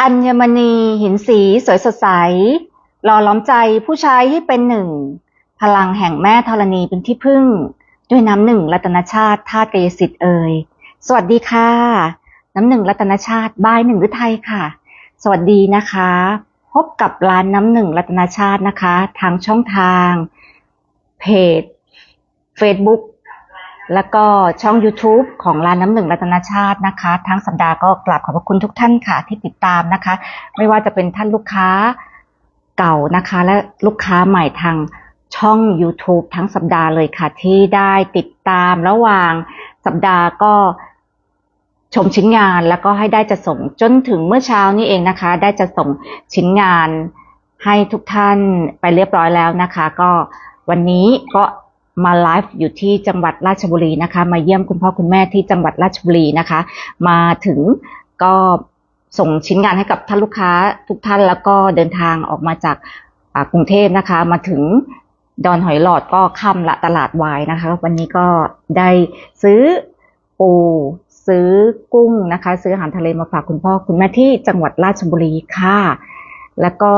อัญมณีหินสีสวยสดใสหล่อล้อมใจผู้ชายให้เป็นหนึ่ง พลังแห่งแม่ธรณีเป็นที่พึ่ง ด้วยน้ำหนึ่งรัตนชาติธาตุกายสิทธิ์เอ่ยสวัสดีค่ะ น้ำหนึ่งรัตนชาติบายหนึ่งฤทัยค่ะ สวัสดีนะคะ พบกับร้านน้ำหนึ่งรัตนชาตินะคะ ทางช่องทาง เพจ Facebook แล้วก็ช่อง YouTube ของร้านน้ำหนึ่งรัตนชาตินะคะ ทั้งสัปดาห์ก็กราบขอบพระคุณทุกท่านค่ะที่ติดตามนะคะ ไม่ว่าจะเป็นท่านลูกค้าเก่านะคะ และลูกค้าใหม่ทางช่อง YouTube ทั้งสัปดาห์เลยค่ะ ที่ได้ติดตามระหว่างสัปดาห์ก็ชมชิ้นงานแล้วก็ให้ได้จะส่งจนถึงเมื่อเช้านี้เองนะคะ ได้จะส่งชิ้นงานให้ทุกท่านไปเรียบร้อยแล้วนะคะ ก็วันนี้ก็ มาไลฟ์อยู่ที่จังหวัดราชบุรีนะคะ มาเยี่ยมคุณพ่อคุณแม่ที่จังหวัดราชบุรีนะคะ มาถึงก็ส่งชิ้นงานให้กับท่านลูกค้าทุกท่านแล้วก็เดินทางออกมาจากกรุงเทพนะคะ มาถึงดอนหอยหลอดก็ค่ำละตลาดวายนะคะ วันนี้ก็ได้ซื้อปูซื้อกุ้งนะคะ ซื้ออาหารทะเลมาฝากคุณพ่อคุณแม่ที่จังหวัดราชบุรีค่ะ แล้วก็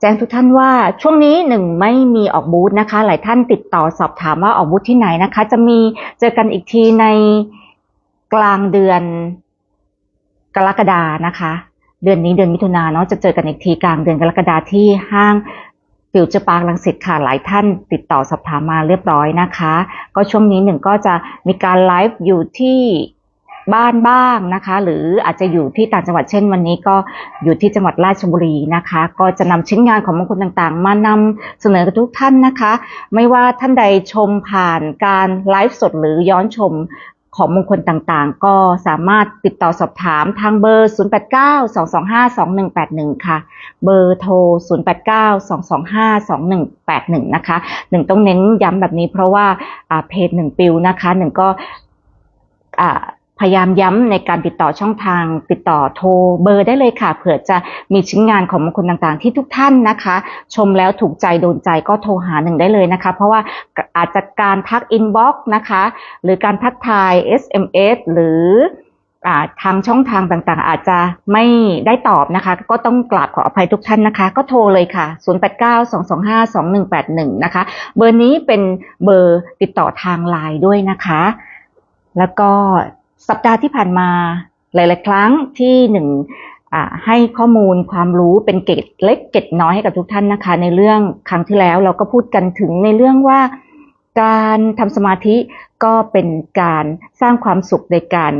แจ้งทุกท่านว่าช่วงนี้หนึ่งไม่มีออกบูธนะคะ หลายท่านติดต่อสอบถามว่าออกบูธที่ไหนนะคะ จะมีเจอกันอีกทีในกลางเดือนกรกฎานะคะ เดือนนี้เดือนมิถุนาเนาะจะเจอกันอีกทีกลางเดือนกรกฎาที่ห้างฟิวเจอร์ปาร์คลังสิตค่ะหลายท่านติดต่อสอบถามมาเรียบร้อยนะคะ ก็ช่วงนี้หนึ่งก็จะมีการไลฟ์อยู่ที่ บ้านบ้างนะคะ หรืออาจจะอยู่ที่ต่างจังหวัดเช่นวันนี้ก็อยู่ที่จังหวัดราชบุรีนะคะ ก็จะนำชิ้นงานของมงคลต่างๆ มานำเสนอกับทุกท่านนะคะ ไม่ว่าท่านใดชมผ่านการไลฟ์สดหรือย้อนชมของมงคลต่างๆ ก็สามารถติดต่อสอบถามทางเบอร์ 0892252181 ค่ะ เบอร์โทร 0892252181 นะคะ หนึ่งต้องเน้นย้ำแบบนี้เพราะว่าเพจหนึ่งปิวนะคะ หนึ่งก็ พยายามย้ำในการติดต่อช่องทาง ติดต่อโทรเบอร์ได้เลยค่ะ เผื่อจะมีชิ้นงานของมงคลต่างๆ ที่ทุกท่านนะคะ ชมแล้วถูกใจโดนใจก็โทรหาหนึ่งได้เลยนะคะ เพราะว่าอาจจะการทักอินบ็อกซ์นะคะ หรือการทักทาย SMS หรืออทางช่องทางต่างๆ อาจจะไม่ได้ตอบนะคะ ก็ต้องกราบขออภัยทุกท่านนะคะ ก็โทรเลยค่ะ 0892252181 นะคะ เบอร์นี้เป็นเบอร์ติดต่อทางไลน์ด้วยนะคะ แล้วก็ สัปดาห์ที่ผ่านมาหลาย ๆ ครั้งที่หนึ่งให้ข้อมูลความรู้เป็นเกร็ดเล็กเกร็ดน้อยให้กับทุกท่านนะคะ ในเรื่องครั้งที่แล้วเราก็พูดกันถึงในเรื่องว่าการทำสมาธิก็เป็นการสร้างความสุขในการ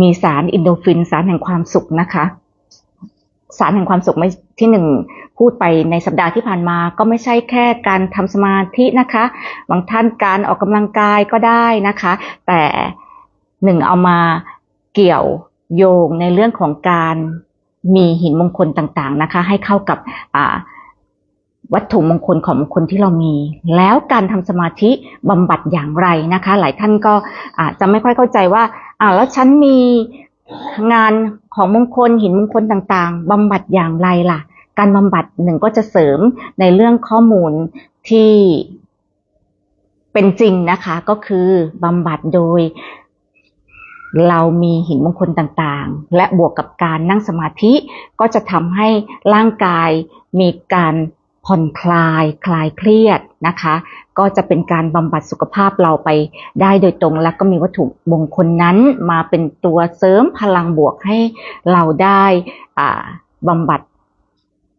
มีสารอินโดฟิน สารแห่งความสุขนะคะ สารแห่งความสุขไม่ที่หนึ่งพูดไปในสัปดาห์ที่ผ่านมา ก็ไม่ใช่แค่การทำสมาธินะคะบางท่านการออกกำลังกายก็ได้นะคะ แต่ หนึ่งเอามาเกี่ยวโยงในเรื่องของการมีหินมงคลต่างๆนะคะ ให้เข้ากับวัตถุมงคลของมงคลที่เรามี แล้วการทำสมาธิบำบัดอย่างไรนะคะ หลายท่านก็อาจจะไม่ค่อยเข้าใจว่าอ่าแล้วฉันมีงานของมงคลหินมงคลต่างๆบำบัดอย่างไรล่ะ การบำบัดหนึ่งก็จะเสริมในเรื่องข้อมูลที่เป็นจริงนะคะ ก็คือบำบัดโดย เรามีหินมงคลต่างๆ และบวกกับการนั่งสมาธิ ก็จะทำให้ร่างกายมีการผ่อนคลายคลายเครียดนะคะ ก็จะเป็นการบำบัดสุขภาพเราไปได้โดยตรง และก็มีวัตถุมงคลนั้นมาเป็นตัวเสริมพลังบวกให้เราได้บำบัด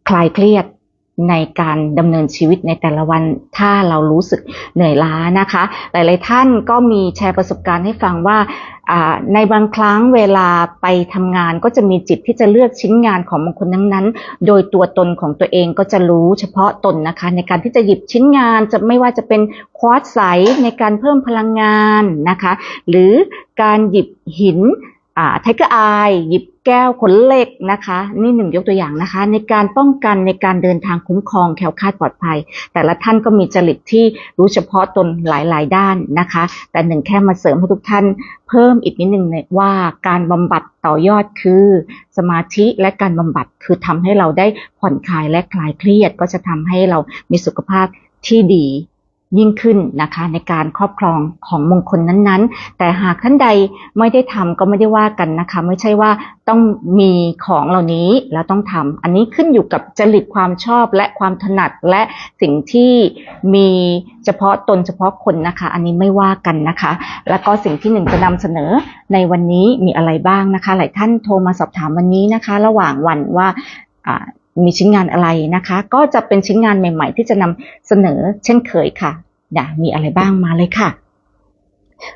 คลายเครียดในการดำเนินชีวิตในแต่ละวันถ้าเรารู้สึกเหนื่อยล้านะคะ หลาย ๆ ท่านก็มีแชร์ประสบการณ์ให้ฟังว่า ในบางครั้งเวลาไปทำงานก็จะมีจิตที่จะเลือกชิ้นงานของบางคนนั้น ๆ โดยตัวตนของตัวเองก็จะรู้เฉพาะตนนะคะ ในการที่จะหยิบชิ้นงานจะไม่ว่าจะเป็นควอตซ์ใสในการเพิ่มพลังงานนะคะ หรือการหยิบหิน ไทเกอร์ไอหยิบแก้วขนเหล็กนะคะ นี่หนึ่งยกตัวอย่างนะคะ ในการป้องกันในการเดินทางคุ้มครองแคล้วคลาดปลอดภัย แต่ละท่านก็มีจริตที่รู้เฉพาะตนหลาย ๆ ด้านนะคะ แต่หนึ่งแค่มาเสริมให้ทุกท่านเพิ่มอีกนิดหนึงเนี่ยว่าการบำบัดต่อยอดคือ สมาธิและการบำบัดคือทำให้เราได้ผ่อนคลายและคลายเครียด ก็จะทำให้เรามีสุขภาพที่ดี ยิ่งขึ้นนะคะในการครอบครองของมงคลนั้นๆ แต่หากท่านใดไม่ได้ทำก็ไม่ได้ว่ากันนะคะ ไม่ใช่ว่าต้องมีของเหล่านี้แล้วต้องทำอันนี้ขึ้นอยู่กับจริตความชอบและความถนัดและสิ่งที่มีเฉพาะตนเฉพาะคนนะคะ อันนี้ไม่ว่ากันนะคะ แล้วก็สิ่งที่หนึ่งจะนำเสนอในวันนี้มีอะไรบ้างนะคะ หลายท่านโทรมาสอบถามวันนี้นะคะ ระหว่างวันว่าอ่า มีชิ้นงานอะไรนะคะ ก็จะเป็นชิ้นงานใหม่ ๆ ที่จะนำเสนอเช่นเคยค่ะอยากมีอะไรบ้างมาเลยค่ะ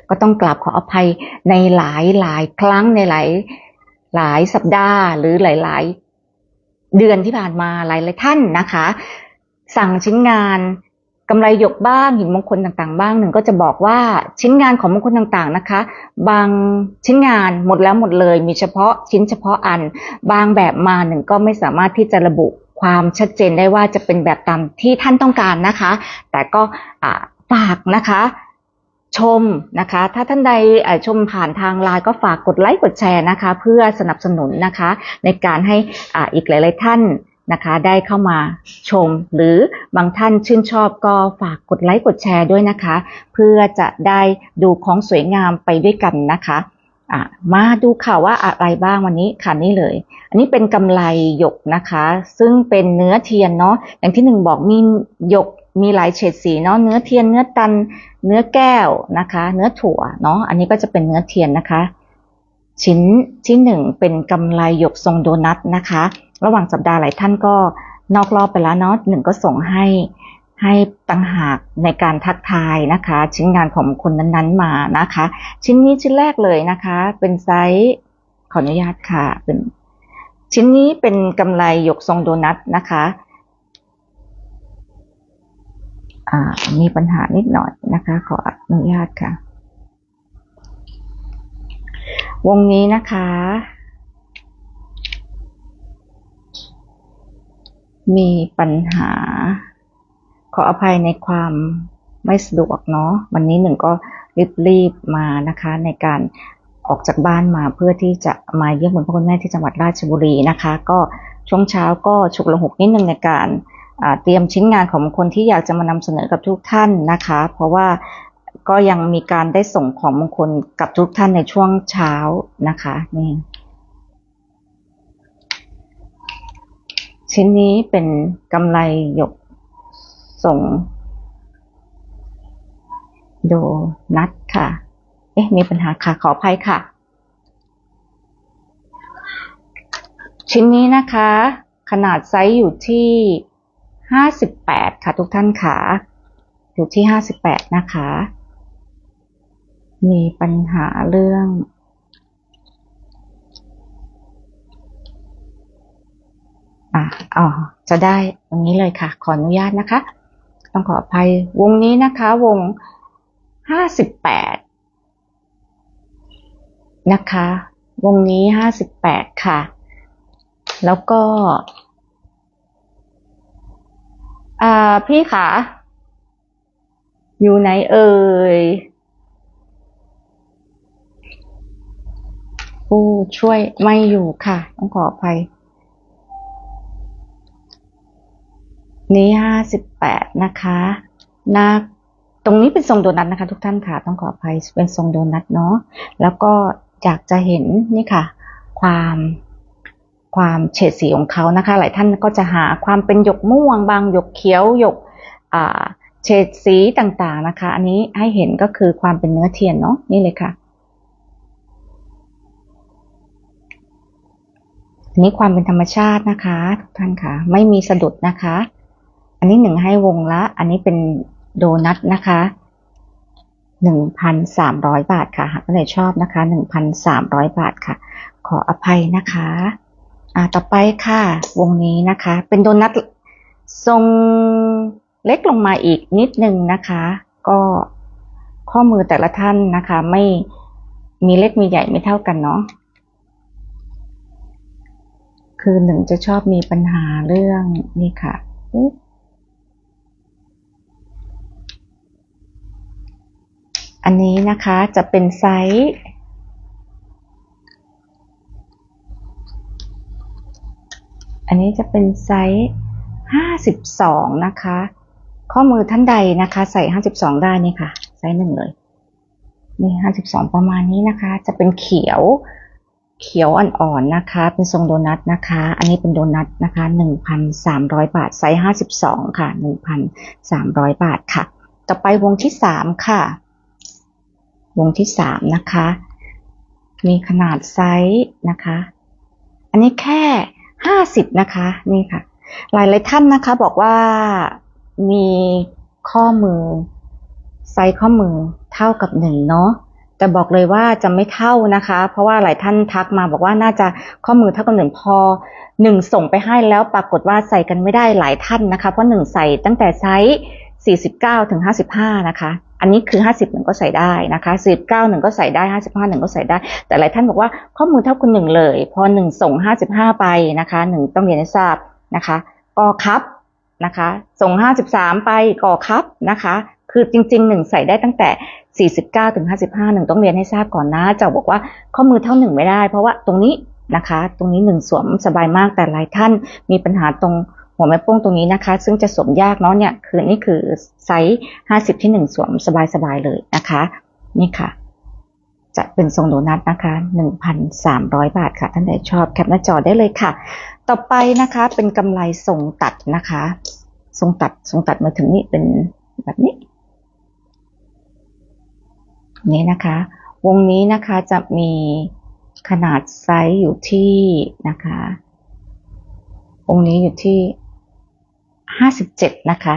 ก็ต้องกราบขออภัยในหลายหลายครั้งในหลายหลายสัปดาห์ หรือหลาย ๆ เดือนที่ผ่านมาหลายหลายท่านนะคะ สั่งชิ้นงาน กำไรหยกบ้างหินมงคลต่างๆ บ้างหนึ่งก็จะบอกว่าชิ้นงานของมงคลต่างๆนะคะ บางชิ้นงานหมดแล้วหมดเลย มีเฉพาะชิ้นเฉพาะอัน บางแบบมาหนึ่งก็ไม่สามารถที่จะระบุความชัดเจนได้ว่าจะเป็นแบบตามที่ท่านต้องการนะคะ แต่ก็ฝากนะคะชมนะคะ ถ้าท่านใดชมผ่านทางไลน์ก็ฝากกดไลค์กดแชร์นะคะ เพื่อสนับสนุนนะคะ ในการให้ออีกหลาย ๆ ท่าน นะคะ ได้เข้ามาชม หรือบางท่านชื่นชอบก็ฝากกดไลค์กดแชร์ด้วยนะคะ เพื่อจะได้ดูของสวยงามไปด้วยกันนะคะมาดูข่าวว่าอะไรบ้างวันนี้ค่ะนี่เลย อันนี้เป็นกำไรหยกนะคะ ซึ่งเป็นเนื้อเทียนเนาะอย่างที่หนึ่งบอกมีหยกมีหลายเฉดสีเนาะเนื้อเทียนเนื้อตัน เนื้อแก้วนะคะ เนื้อถั่วเนาะอันนี้ก็จะเป็นเนื้อเทียนนะคะ ชิ้นที่หนึ่งเป็นกำไรหยกทรงโดนัทนะคะ ระหว่างสัปดาห์หลายท่านก็นอกรอบไปแล้วเนาะหนึ่งก็ส่งให้ให้ตังหากในการทักทายนะคะ ชิ้นงานของคนนั้นๆมานะคะ ชิ้นนี้ชิ้นแรกเลยนะคะ เป็นไซส์ขออนุญาตค่ะเป็นชิ้นนี้เป็นกำไรหยกทรงโดนัทนะคะมีปัญหานิดหน่อยนะคะ ขออนุญาตค่ะ วงนี้นะคะ มีปัญหา ขออภัยในความไม่สะดวกเนาะวันนี้หนึ่งก็รีบรีบมานะคะ ในการออกจากบ้านมาเพื่อที่จะมาเยี่ยมคุณพ่อคุณแม่ที่จังหวัดราชบุรีนะคะ ก็ช่วงเช้าก็ฉุกละหุกนิดนึงในการเตรียมชิ้นงานของคนที่อยากจะมานำเสนอกับทุกท่านนะคะ เพราะว่า ก็ยังมีการได้ส่งของมงคลกับทุกท่านในช่วงเช้านะคะนี่ชิ้นนี้เป็นกำไรหยกส่ง โดนัทค่ะ เอ๊ะ มีปัญหาค่ะ ขออภัยค่ะ ชิ้นนี้นะคะ ขนาดไซส์อยู่ที่ห้าสิบแปดค่ะทุกท่านค่ะ อยู่ที่ห้าสิบแปดนะคะ มีปัญหาเรื่อง อะอ๋อจะได้ตรงนี้เลยค่ะ ขออนุญาตนะคะ ต้องขออภัยวงนี้นะคะ วงห้าสิบแปดนะคะ วงนี้ห้าสิบแปดค่ะ แล้วก็อ่าพี่คะอยู่ไหนเอ่ย ผู้ช่วยไม่อยู่ค่ะ ต้องขออภัย นี้ห้าสิบแปดนะคะหน้าตรงนี้เป็นทรงโดนัทนะคะ ทุกท่านค่ะ ต้องขออภัยเป็นทรงโดนัทเนาะแล้วก็อยากจะเห็นนี่ค่ะ ความความเฉดสีของเขานะคะ หลายท่านก็จะหาความเป็นหยกม่วงบางหยกเขียวหยกอ่าเฉดสีต่างๆนะคะ อันนี้ให้เห็นก็คือความเป็นเนื้อเทียนเนาะนี่เลยค่ะ นี้ความเป็นธรรมชาตินะคะ ทุกท่านค่ะ ไม่มีสะดุดนะคะ อันนี้หนึ่งให้วงละ อันนี้เป็นโดนัทนะคะหนึ่งพันสามร้อยบาทค่ะหากท่านใดชอบนะคะหนึ่งพันสามร้อยบาทค่ะ ขออภัยนะคะอ่าต่อไปค่ะ วงนี้นะคะ เป็นโดนัททรงเล็กลงมาอีกนิดนึงนะคะ ก็ข้อมือแต่ละท่านนะคะ ไม่มีเล็กมีใหญ่ไม่เท่ากันเนาะ คือหนึ่งจะชอบมีปัญหาเรื่องนี่ค่ะอันนี้นะคะจะเป็นไซส์อันนี้จะเป็นไซส์ห้าสิบสองนะคะ ข้อมือท่านใดนะคะ ใส่ห้าสิบสองได้นี่ค่ะ ไซส์หนึ่งเลย นี่ห้าสิบสองประมาณนี้นะคะ จะเป็นเขียว เขียวอ่อนๆนะคะ เป็นทรงโดนัทนะคะ อันนี้เป็นโดนัทนะคะหนึ่งพันสามร้อยบาทไซส์ห้าสิบสองค่ะหนึ่งพันสามร้อยบาทค่ะ ต่อไปวงที่สามค่ะ วงที่สามนะคะ มีขนาดไซส์นะคะ อันนี้แค่ห้าสิบนะคะ นี่ค่ะ หลายหลายท่านนะคะบอกว่ามีข้อมือ ไซส์ข้อมือเท่ากับหนึ่งเนาะ แต่บอกเลยว่าจะไม่เท่านะคะ เพราะว่าหลายท่านทักมาบอกว่าน่าจะข้อมือเท่ากับหนึ่งพอหนึ่งส่งไปให้แล้วปรากฏว่าใส่กันไม่ได้หลายท่านนะคะ เพราะหนึ่งใส่ตั้งแต่ไซส์49ถึง55นะคะ อันนี้คือ 50หนึ่งก็ใส่ได้นะคะ49หนึ่งก็ใส่ได้ 55หนึ่งก็ใส่ได้ แต่หลายท่านบอกว่าข้อมือเท่าคุณหนึ่งเลย พอหนึ่งส่ง 55 ไปนะคะหนึ่งต้องเรียนให้ทราบนะคะก็ครับนะคะ ส่ง 53 ไปก่อครับนะคะ คือจริงๆหนึ่งใส่ได้ตั้งแต่ 49ถึง55หนึ่งต้องเรียนให้ทราบก่อนนะจะบอกว่าข้อมือเท่าหนึ่งไม่ได้ เพราะว่าตรงนี้นะคะ ตรงนี้หนึ่งสวมสบายมากแต่หลายท่านมีปัญหาตรงหัวแม่โป้งตรงนี้นะคะ ซึ่งจะสวมยากเนาะเนี่ยคือนี่คือไซส์50 ที่หนึ่งสวมสบายๆเลยนะคะ นี่ค่ะ จะเป็นทรงโดนัทนะคะ 1,300 บาทค่ะท่านใดชอบแคปหน้าจอได้เลยค่ะ ต่อไปนะคะเป็นกำไรทรงตัดนะคะ ทรงตัดทรงตัดมาถึงนี่เป็นแบบนี้ นี้นะคะ วงนี้นะคะจะมีขนาดไซส์อยู่ที่นะคะ วงนี้อยู่ที่57นะคะ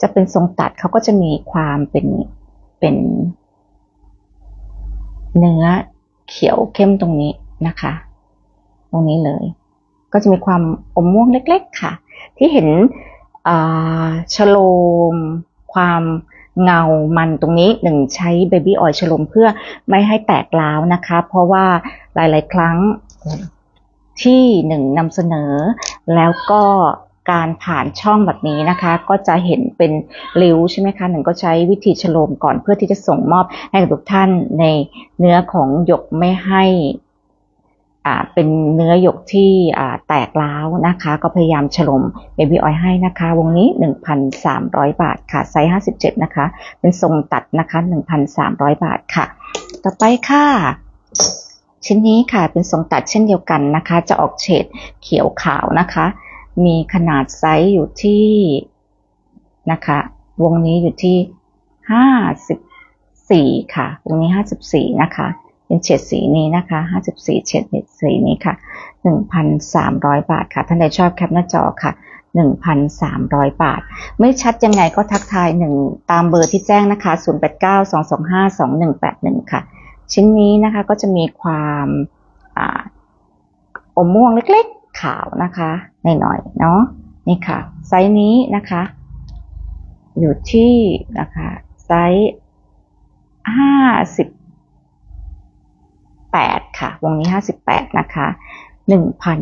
จะเป็นทรงตัดเขาก็จะมีความเป็นเป็นเนื้อเขียวเข้มตรงนี้นะคะ ตรงนี้เลย ก็จะมีความอมม่วงเล็ก ๆ ค่ะ ที่เห็นอ่าชโลมความ เงามันตรงนี้หนึ่งใช้เบบี้ออยล์ชโลมเพื่อไม่ให้แตกร้าวนะคะ เพราะว่าหลาย ๆ ครั้งที่หนึ่งนำเสนอ แล้วก็การผ่านช่องแบบนี้นะคะ ก็จะเห็นเป็นริ้วใช่ไหมคะหนึ่งก็ใช้วิธีชโลมก่อนเพื่อที่จะส่งมอบให้กับทุกท่านในเนื้อของหยกไม่ให้ เป็นเนื้อหยกที่แตกร้าวนะคะ ก็พยายามฉลมเบบี้ออยให้นะคะ วงนี้ 1,300 บาทค่ะ ไซส์ 57 นะคะ เป็นทรงตัดนะคะ 1,300 บาทค่ะ ต่อไปค่ะ ชิ้นนี้ค่ะ เป็นทรงตัดเช่นเดียวกันนะคะ จะออกเฉดเขียวขาวนะคะ มีขนาดไซส์อยู่ที่นะคะ วงนี้อยู่ที่ห้าสิบสี่ค่ะ วงนี้ห้าสิบสี่นะคะ เป็นเฉดสีนี้นะคะห้าสิบสี่เฉดสีนี้ค่ะหนึ่งพันสามร้อยบาทค่ะ ท่านใดชอบแคปหน้าจอค่ะหนึ่งพันสามร้อยบาท ไม่ชัดยังไงก็ทักทายหนึ่งตามเบอร์ที่แจ้งนะคะศูนย์แปดเก้าสองสองห้าสองหนึ่งแปดหนึ่งค่ะ ชิ้นนี้นะคะก็จะมีความออมม่วงเล็กๆ ขาวนะคะหน่อยๆเนาะนี่ค่ะ ไซส์นี้นะคะ อยู่ที่นะคะ ไซส์ห้าสิบ แปดค่ะ วงนี้ห้าสิบแปดนะคะหนึ่งพัน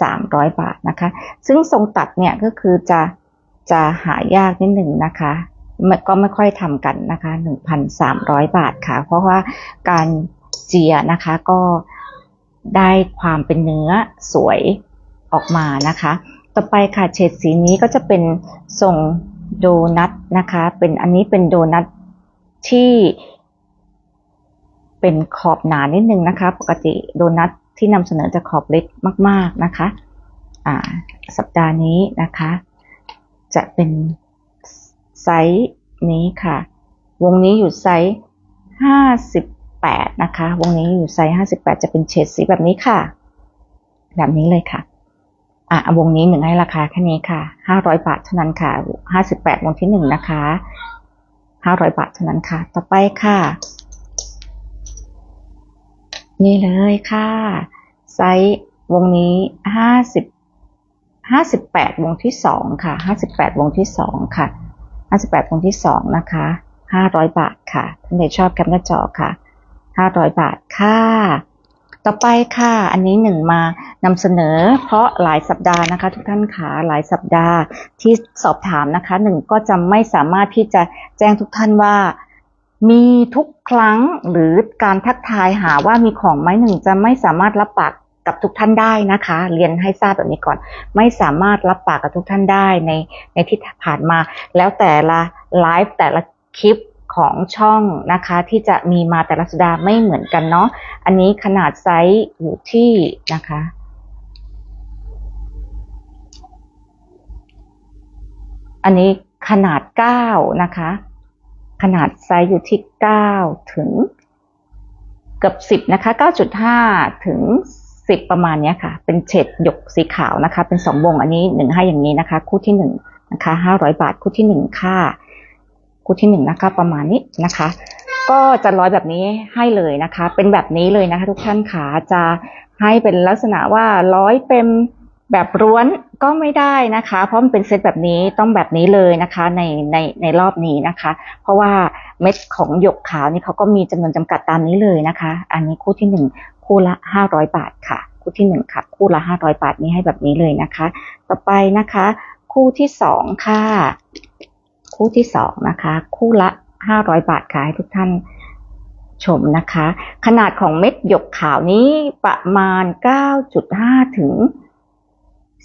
สามร้อยบาทนะคะ ซึ่งทรงตัดเนี่ยก็คือจะจะหายากนิดหนึ่งนะคะก็ไม่ค่อยทำกันนะคะหนึ่งพันสามร้อยบาทค่ะ เพราะว่าการเจียนะคะก็ได้ความเป็นเนื้อสวยออกมานะคะ ต่อไปค่ะเฉดสีนี้ก็จะเป็นทรงโดนัทนะคะ เป็นอันนี้เป็นโดนัทที่ เป็นขอบหนานิดนึงนะคะ ปกติโดนัทที่นำเสนอจะขอบเล็กมาก ๆนะคะอ่าสัปดาห์นี้นะคะ จะเป็นไซส์นี้ค่ะ วงนี้อยู่ไซส์ห้าสิบแปดนะคะ วงนี้อยู่ไซส์ห้าสิบแปดจะเป็นเฉดสีแบบนี้ค่ะ แบบนี้เลยค่ะอะวงนี้หนึ่งให้ราคาแค่นี้ค่ะห้าร้อยบาทเท่านั้นค่ะห้าสิบแปดวงที่หนึ่งนะคะห้าร้อยบาทเท่านั้นค่ะ ต่อไปค่ะ นี่เลยค่ะ ไซส์วงนี้ห้าสิบห้าสิบแปดวงที่สองค่ะห้าสิบแปดวงที่สองค่ะห้าสิบแปดวงที่สองนะคะห้าร้อยบาทค่ะท่านใดชอบแคปหน้าจอค่ะห้าร้อยบาทค่ะ ต่อไปค่ะ อันนี้หนึ่งมานำเสนอ เพราะหลายสัปดาห์นะคะ ทุกท่านขาหลายสัปดาห์ที่สอบถามนะคะหนึ่งก็จะไม่สามารถที่จะแจ้งทุกท่านว่า มีทุกครั้งหรือการทักทายหาว่ามีของไหมหนึ่งจะไม่สามารถรับปากกับทุกท่านได้นะคะ เรียนให้ทราบแบบนี้ก่อน ไม่สามารถรับปากกับทุกท่านได้ในในที่ผ่านมา แล้วแต่ละไลฟ์แต่ละคลิปของช่องนะคะ ที่จะมีมาแต่ละสัปดาห์ไม่เหมือนกันเนาะอันนี้ขนาดไซส์อยู่ที่นะคะอันนี้ขนาด 9 นะคะ ขนาดไซส์อยู่ที่ 9 ถึงเกือบ 10 นะคะ 9.5 ถึง 10 ประมาณนี้ค่ะ เป็นเฉดหยกสีขาวนะคะ เป็นสองวงอันนี้หนึ่งให้อย่างนี้นะคะ คู่ที่หนึ่งนะคะ 500 บาท คู่ที่หนึ่งค่า คู่ที่หนึ่งนะคะ ประมาณนี้นะคะ ก็จะร้อยแบบนี้ให้เลยนะคะ เป็นแบบนี้เลยนะคะ ทุกท่านขาจะให้เป็นลักษณะว่าร้อยเต็ม แบบร้วนก็ไม่ได้นะคะ เพราะมันเป็นเซตแบบนี้ต้องแบบนี้เลยนะคะในในในรอบนี้นะคะ เพราะว่าเม็ดของหยกขาวนี่เขาก็มีจำนวนจำกัดตามนี้เลยนะคะ อันนี้คู่ที่หนึ่งคู่ละห้าร้อยบาทค่ะ คู่ที่หนึ่งค่ะ คู่ละห้าร้อยบาทนี้ให้แบบนี้เลยนะคะ ต่อไปนะคะ คู่ที่สองค่ะ คู่ที่สองนะคะ คู่ละห้าร้อยบาทค่ะให้ทุกท่านชมนะคะ ขนาดของเม็ดหยกขาวนี้ประมาณ 9.5 ถึง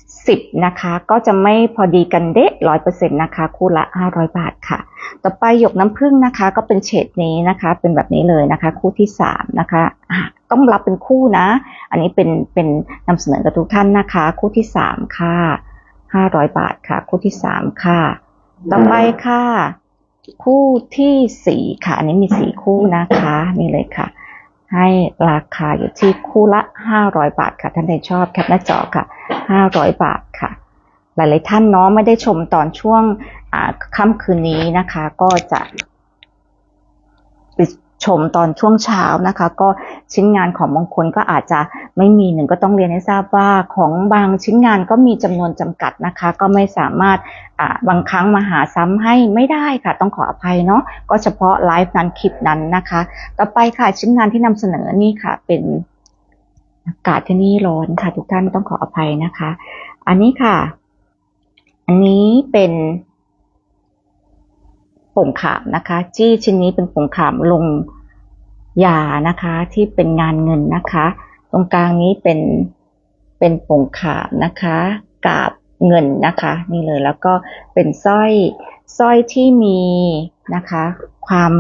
10 นะคะ ก็จะไม่พอดีกันเดะร้อยเปอร์เซ็นต์นะคะ คู่ละ 500 บาทค่ะ ต่อไปหยกน้ำผึ้งนะคะ ก็เป็นเฉดนี้นะคะ เป็นแบบนี้เลยนะคะ คู่ที่ 3 นะคะต้องรับเป็นคู่นะ อันนี้เป็นเป็นนำเสนอกับทุกท่านนะคะ คู่ที่ 3 ค่ะ 500 บาทค่ะ คู่ที่ 3 ค่ะ ต่อไปค่ะ คู่ที่สี่ค่ะ อันนี้มีสี่คู่นะคะ นี่เลยค่ะ ให้ราคาอยู่ที่คู่ละห้าร้อยบาทค่ะท่านใดชอบแคปหน้าจอค่ะห้าร้อยบาทค่ะ หลายๆท่านเนาะไม่ได้ชมตอนช่วงค่ำคืนนี้นะคะ ก็จะ ชมตอนช่วงเช้านะคะ ก็ชิ้นงานของบางคนก็อาจจะไม่มีหนึ่งก็ต้องเรียนให้ทราบว่าของบางชิ้นงานก็มีจำนวนจำกัดนะคะ ก็ไม่สามารถบางครั้งมาหาซ้ำให้ไม่ได้ค่ะ ต้องขออภัยเนาะก็เฉพาะไลฟ์นั้นคลิปนั้นนะคะ ต่อไปค่ะชิ้นงานที่นำเสนอนี่ค่ะ เป็นอากาศที่นี่ร้อนค่ะ ทุกท่านต้องขออภัยนะคะ อันนี้ค่ะ อันนี้เป็น งขามนะคะ จี้ชิ้นนี้เป็นผงขามลงยานะคะ ที่เป็นงานเงินนะคะ ตรงกลางนี้เป็นเป็นผงขามนะคะกาบเงินนะคะ นี่เลยแล้วก็เป็นสร้อยสร้อยที่มีนะคะ ความ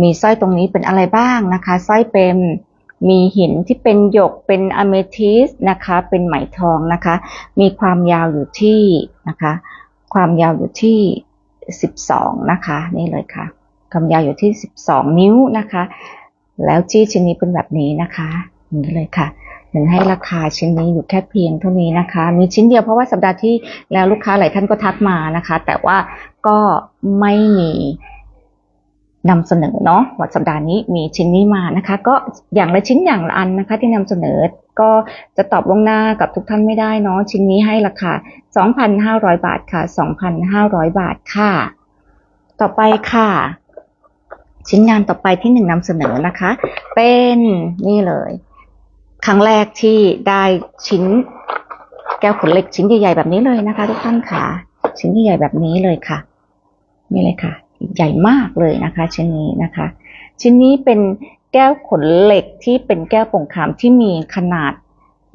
มีสร้อยตรงนี้เป็นอะไรบ้างนะคะสร้อยเป็นมีหินที่เป็นหยกเป็นอะเมทิสนะคะ เป็นไหมทองนะคะ มีความยาวอยู่ที่นะคะ ความยาวอยู่ที่ 12 นะคะ นี่เลยค่ะความยาวอยู่ที่ 12 นิ้วนะคะ แล้วจี้ชิ้นนี้เป็นแบบนี้นะคะนี่เลยค่ะเหมือนให้ราคาชิ้นนี้อยู่แค่เพียงเท่านี้นะคะ มีชิ้นเดียวเพราะว่าสัปดาห์ที่แล้วลูกค้าหลายท่านก็ทักมานะคะ แต่ว่าก็ไม่มี นำเสนอเนาะว่าสัปดาห์นี้มีชิ้นนี้มานะคะ ก็อย่างละชิ้นอย่างละอันนะคะ ที่นำเสนอก็จะตอบลงหน้ากับทุกท่านไม่ได้เนาะชิ้นนี้ให้ราคา 2,500 บาทค่ะ 2,500 บาทค่ะ ต่อไปค่ะ ชิ้นงานต่อไปที่หนึ่งนำเสนอนะคะ เป็นนี่เลย ครั้งแรกที่ได้ชิ้นแก้วขนเหล็กชิ้นใหญ่ๆแบบนี้เลยนะคะ ทุกท่านค่ะ ชิ้นใหญ่ๆแบบนี้เลยค่ะ นี่เลยค่ะ ใหญ่มากเลยนะคะชิ้นนี้นะคะ ชิ้นนี้เป็นแก้วขนเหล็กที่เป็นแก้วป่งขามที่มีขนาด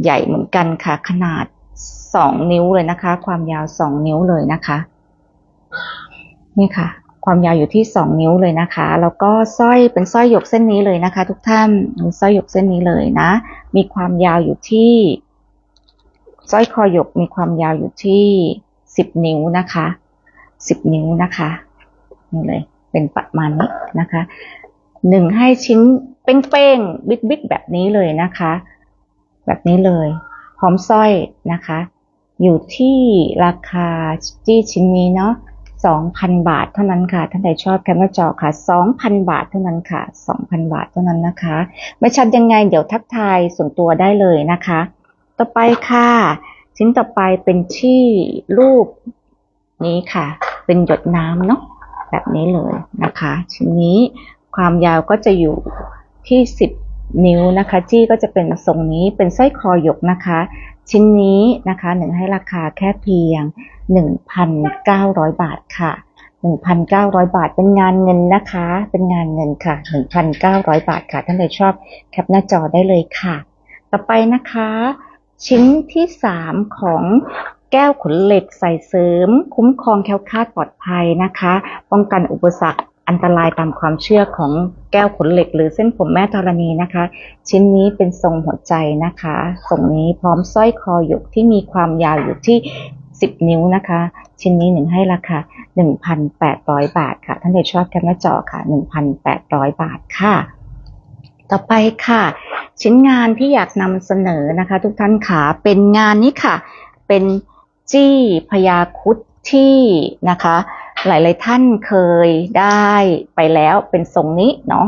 ใหญ่เหมือนกันค่ะ ขนาดสองนิ้วเลยนะคะ ความยาวสองนิ้วเลยนะคะ นี่ค่ะ ความยาวอยู่ที่สองนิ้วเลยนะคะ แล้วก็สร้อยเป็นสร้อยหยกเส้นนี้เลยนะคะ ทุกท่านสร้อยหยกเส้นนี้เลยนะ มีความยาวอยู่ที่สร้อยคอหยกมีความยาวอยู่ที่สิบนิ้วนะคะสิบนิ้วนะคะ นี่เลย เป็นประมาณนี้นะคะหนึ่งให้ชิ้นเป้งๆบิ๊กๆแบบนี้เลยนะคะ แบบนี้เลย พร้อมสร้อยนะคะ อยู่ที่ราคาจี้ชิ้นนี้เนาะ2,000 บาทเท่านั้นค่ะ ท่านใดชอบแคปหน้าจอค่ะ 2,000 บาทเท่านั้นค่ะ 2,000 บาทเท่านั้นนะคะ ไม่ชัดยังไงเดี๋ยวทักทายส่วนตัวได้เลยนะคะ ต่อไปค่ะ ชิ้นต่อไปเป็นที่รูปนี้ค่ะ เป็นหยดน้ำเนาะ แบบนี้เลยนะคะชิ้นนี้ความยาวก็จะอยู่ที่ 10 นิ้วนะคะ จี้ก็จะเป็นทรงนี้เป็นสร้อยคอหยกนะคะ ชิ้นนี้นะคะหนึ่งให้ราคาแค่เพียง 1,900 บาทค่ะ 1,900 บาทเป็นงานเงินนะคะ เป็นงานเงินค่ะ 1,900 บาทค่ะท่านใดชอบแคปหน้าจอได้เลยค่ะ ต่อไปนะคะ ชิ้นที่สามของ แก้วขนเหล็กใส่เสริม คุ้มครองแคล้วคลาดปลอดภัยนะคะ ป้องกันอุปสรรคอันตรายตามความเชื่อของแก้วขนเหล็ก หรือเส้นผมแม่ธรณีนะคะ ชิ้นนี้เป็นทรงหัวใจนะคะทรงนี้พร้อมสร้อยคอหยกที่มีความยาวอยู่ที่ 10 นิ้วนะคะ ชิ้นนี้หนึ่งให้ราคา1,800 บาทค่ะ ท่านใดชอบแคปหน้าจอค่ะ 1,800 บาทค่ะ ต่อไปค่ะ ชิ้นงานที่อยากนำเสนอนะคะ ทุกท่านค่ะเป็นงานนี้ค่ะ เป็น จี้พญาคุดที่นะคะ หลายๆท่านเคยได้ไปแล้วเป็นทรงนี้เนาะ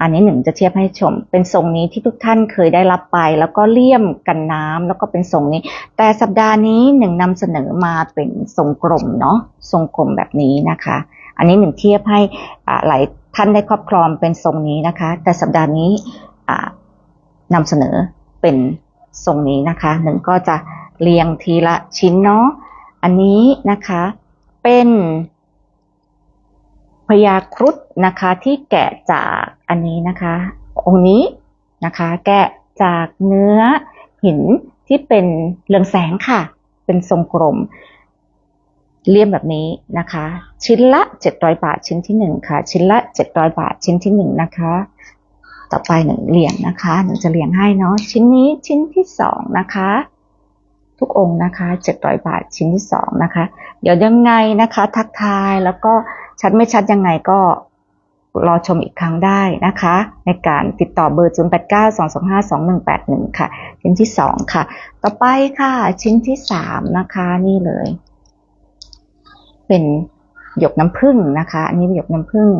อันนี้หนึ่งจะเทียบให้ชม เป็นทรงนี้ที่ทุกท่านเคยได้รับไป แล้วก็เลี่ยมกันน้ำแล้วก็เป็นทรงนี้ แต่สัปดาห์นี้หนึ่งนำเสนอมาเป็นทรงกลมเนาะทรงกลมแบบนี้นะคะ อันนี้หนึ่งเทียบให้อ่าหลายท่านได้ครอบครองเป็นทรงนี้นะคะ แต่สัปดาห์นี้อ่านำเสนอเป็นทรงนี้นะคะหนึ่งก็จะ เรียงทีละชิ้นเนาะ อันนี้นะคะเป็นพญาครุฑนะคะที่แกะจากอันนี้นะคะ องค์นี้นะคะ แกะจากเนื้อหินที่เป็นเรืองแสงค่ะ เป็นทรงกลมเลี่ยมแบบนี้นะคะ ชิ้นละ 700 บาทชิ้นที่หนึ่งค่ะ ชิ้นละ 700 บาทชิ้นที่หนึ่งนะคะ ต่อไปหนึ่งเรียงนะคะหนึ่งจะเรียงให้เนาะชิ้นนี้ชิ้นที่สองนะคะ ทุกองค์นะคะ700บาทชิ้นที่สองนะคะ เดี๋ยวยังไงนะคะ ทักทายแล้วก็ชัดไม่ชัดยังไงก็รอชมอีกครั้งได้นะคะ ในการติดต่อเบอร์ 0 8 9 2 2 5 2 1 8 1 ค่ะ ชิ้นที่สองค่ะ ต่อไปค่ะ ชิ้นที่สามนะคะนี่เลย เป็นหยกน้ำผึ้งนะคะ อันนี้เป็นหยกน้ำผึ้ง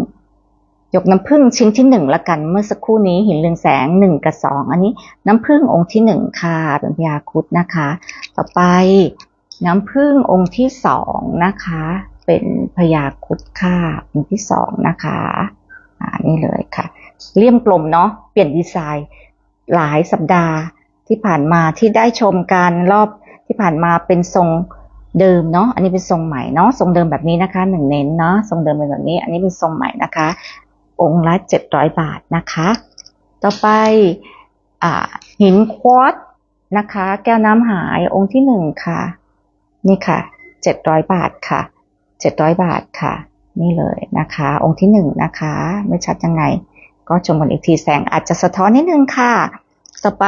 ยกน้ำผึ้งชิ้นที่หนึ่งละกัน เมื่อสักครู่นี้หินเรืองแสงหนึ่งกับสองอันนี้น้ำผึ้งองค์ที่หนึ่งค่ะเป็นพญาคุดนะคะ ต่อไปน้ำผึ้งองค์ที่สองนะคะ เป็นพญาคุดค่ะองค์ที่สองนะคะอ่านี่เลยค่ะเลี่ยมกลมเนาะเปลี่ยนดีไซน์หลายสัปดาห์ที่ผ่านมาที่ได้ชมการรอบที่ผ่านมาเป็นทรงเดิมเนาะ อันนี้เป็นทรงใหม่เนาะ ทรงเดิมแบบนี้นะคะหนึ่งเน้นเนาะ ทรงเดิมเป็นแบบนี้ อันนี้เป็นทรงใหม่นะคะ องค์ละเจ็ดร้อยบาทนะคะ ต่อไปอหินควอตนะคะ แก้วน้ำหายองค์ที่หนึ่งค่ะ นี่ค่ะเจ็ดร้อยบาทค่ะเจ็ดร้อยบาทค่ะ นี่เลยนะคะ องค์ที่หนึ่งนะคะ ไม่ชัดยังไง ก็ชมกันอีกทีแสงอาจจะสะท้อนนิดนึงค่ะ ต่อไป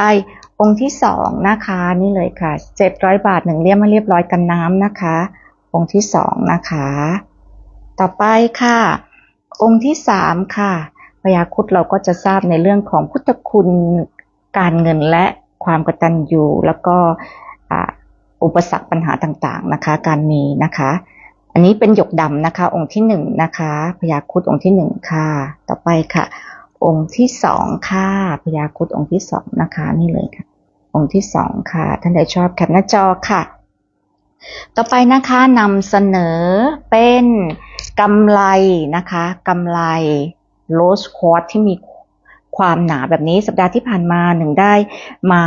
องค์ที่สองนะคะ นี่เลยค่ะเจ็ดร้อยบาทหนึ่งเลี่ยมมาเรียบร้อยกันน้ำนะคะ องค์ที่สองนะคะ ต่อไปค่ะ องค์ที่สามค่ะพญาคุดเราก็จะทราบในเรื่องของพุทธคุณการเงินและความกตัญญูแล้วก็อุปสรรคปัญหาต่างๆนะคะ การมีนะคะ อันนี้เป็นหยกดำนะคะ องค์ที่หนึ่งนะคะพญาคุดองค์ที่หนึ่งค่ะ ต่อไปค่ะ องค์ที่สองค่ะพญาคุดองค์ที่สองนะคะนี่เลยค่ะ องค์ที่สองค่ะ ท่านใดชอบแคปหน้าจอค่ะ ต่อไปนะคะนำเสนอเป็น กำไลนะคะกำไลโรสคอร์ t ที่มีความหนาแบบนี้สัปดาห์ที่ผ่านมาหนึ่งได้มา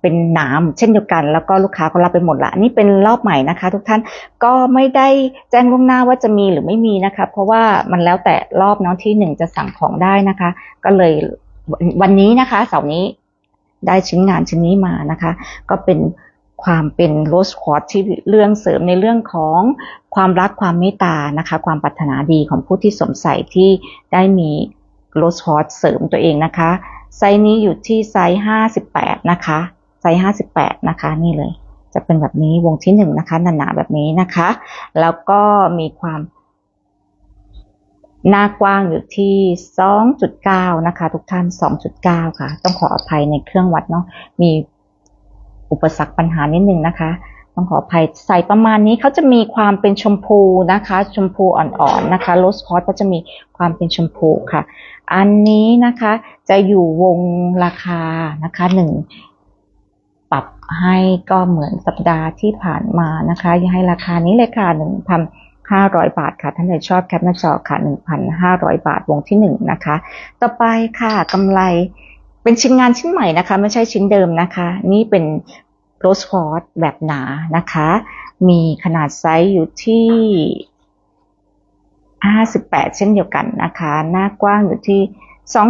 เป็นหนามเช่นเดียวกัน แล้วก็ลูกค้าก็รับไปหมดละนนี่เป็นรอบใหม่นะคะ ทุกท่านก็ไม่ได้แจ้งล่วงหน้าว่าจะมีหรือไม่มีนะคะ เพราะว่ามันแล้วแต่รอบเนาะที่หนึ่งจะสั่งของได้นะคะ ก็เลยวันนี้นะคะเสาร์นี้ได้ชิ้นงานชิ้นนี้มานะคะ ก็เป็น ความเป็นโรสคอร์ที่เรื่องเสริมในเรื่องของความรักความเมตตานะคะ ความปรารถนาดีของผู้ที่สมใส่ที่ได้มีโรสคอร์เสริมตัวเองนะคะ ไซส์นี้อยู่ที่ไซส์ห้าสิบแปดนะคะ ไซส์ห้าสิบแปดนะคะนี่เลย จะเป็นแบบนี้วงที่หนึ่งนะคะหนาๆแบบนี้นะคะ แล้วก็มีความหน้ากว้างอยู่ที่ 2.9 นะคะ ทุกท่าน 2.9 ค่ะ ต้องขออภัยในเครื่องวัดเนาะ มี อุปสรรคปัญหานิดนึงนะคะต้องขออภัยใส่ประมาณนี้เขาจะมีความเป็นชมพูนะคะ ชมพูอ่อนๆนะคะโรสคอร์ก็จะมีความเป็นชมพูค่ะ อันนี้นะคะจะอยู่วงราคานะคะหนึ่งปรับให้ก็เหมือนสัปดาห์ที่ผ่านมานะคะยังให้ราคานี้เลยค่ะหนึ่งพันห้าร้อยบาทค่ะท่านใดชอบแคปหน้าจอค่ะหนึ่งพันห้าร้อยบาทวงที่หนึ่งนะคะ ต่อไปค่ะกำไร เป็นชิ้นงานชิ้นใหม่นะคะ ไม่ใช่ชิ้นเดิมนะคะ นี่เป็นโรสคอร์ t แบบหนานะคะ มีขนาดไซส์อยู่ที่ 58 เช่นเดียวกันนะคะ หน้ากว้างอยู่ที่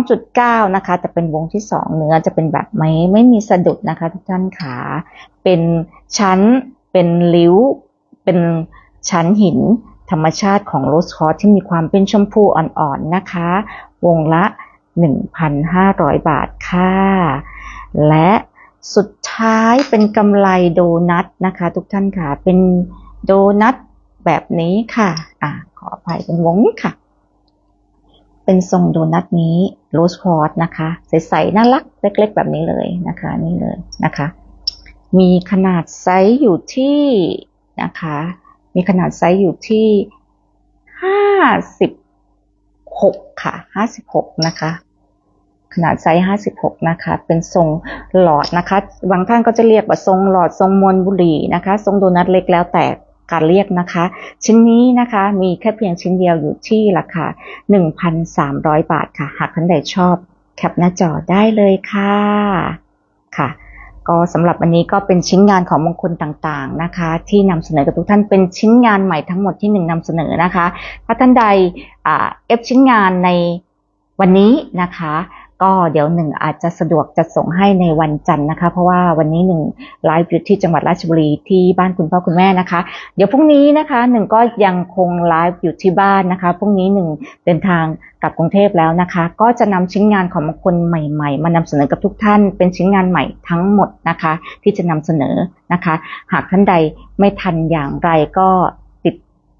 2.9 นะคะ แต่เป็นวงที่ 2 เนื้อจะเป็นแบบไม่ไม่มีสะดุดนะคะทุกท่านขาเป็นชั้นเป็นริ้ว เป็นชั้นหินธรรมชาติของโรสคอร์ที่มีความเป็นชมพูอ่อนๆนะคะ วงละ 1,500 บาทค่ะ และสุดท้ายเป็นกำไลโดนัทนะคะ ทุกท่านค่ะ เป็นโดนัทแบบนี้ค่ะ อะขออภัยเป็นวงนี้ค่ะ เป็นทรงโดนัทนี้โรสคอร์นะคะ ใสๆน่ารักเล็ก ๆ แบบนี้เลยนะคะ นี่เลยนะคะ มีขนาดไซส์อยู่ที่นะคะ มีขนาดไซส์อยู่ที่ห้าสิบ หกค่ะห้าสิบหกนะคะ ขนาดไซส์ห้าสิบหกนะคะ เป็นทรงหลอดนะคะ บางท่านก็จะเรียกว่าทรงหลอดทรงมวลบุหรี่นะคะ ทรงโดนัทเล็กแล้วแต่การเรียกนะคะ ชิ้นนี้นะคะมีแค่เพียงชิ้นเดียวอยู่ที่ราคา 1,300 บาทค่ะ หากท่านใดชอบแคปหน้าจอได้เลยค่ะค่ะ ก็สำหรับอันนี้ก็เป็นชิ้นงานของมงคลต่างๆนะคะ ที่นำเสนอกับทุกท่านเป็นชิ้นงานใหม่ทั้งหมดที่หนึ่งนำเสนอนะคะถ้าท่านใดเอฟชิ้นงานในวันนี้นะคะ ก็เดี๋ยวหนึ่งอาจจะสะดวกจะส่งให้ในวันจันทร์นะคะ เพราะว่าวันนี้หนึ่งไลฟ์อยู่ที่จังหวัดราชบุรีที่บ้านคุณพ่อคุณแม่นะคะ เดี๋ยวพรุ่งนี้นะคะหนึ่งก็ยังคงไลฟ์อยู่ที่บ้านนะคะพรุ่งนี้หนึ่งเดินทางกลับกรุงเทพแล้วนะคะ ก็จะนำชิ้นงานของมงคลใหม่ ๆ มานำเสนอกับทุกท่าน เป็นชิ้นงานใหม่ทั้งหมดนะคะ ที่จะนำเสนอนะคะ หากท่านใดไม่ทันอย่างไรก็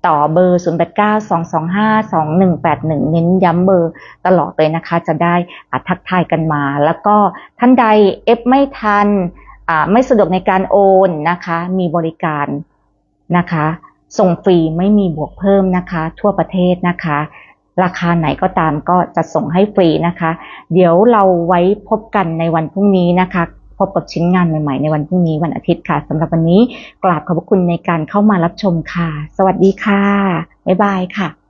ต่อเบอร์ 0 8 9 2 2 5 2 1 8 1 เน้นย้ำเบอร์ตลอดเลยนะคะ จะได้อะทักทายกันมา แล้วก็ท่านใดเอฟไม่ทันไม่สะดวกในการโอนนะคะ มีบริการนะคะ ส่งฟรีไม่มีบวกเพิ่มนะคะ ทั่วประเทศนะคะ ราคาไหนก็ตามก็จะส่งให้ฟรีนะคะ เดี๋ยวเราไว้พบกันในวันพรุ่งนี้นะคะ พบกับชิ้นงานใหม่ๆ ในวันพรุ่งนี้วันอาทิตย์ค่ะสำหรับวันนี้กราบขอบพระคุณในการเข้ามารับชมค่ะ สวัสดีค่ะ บ๊ายบายค่ะ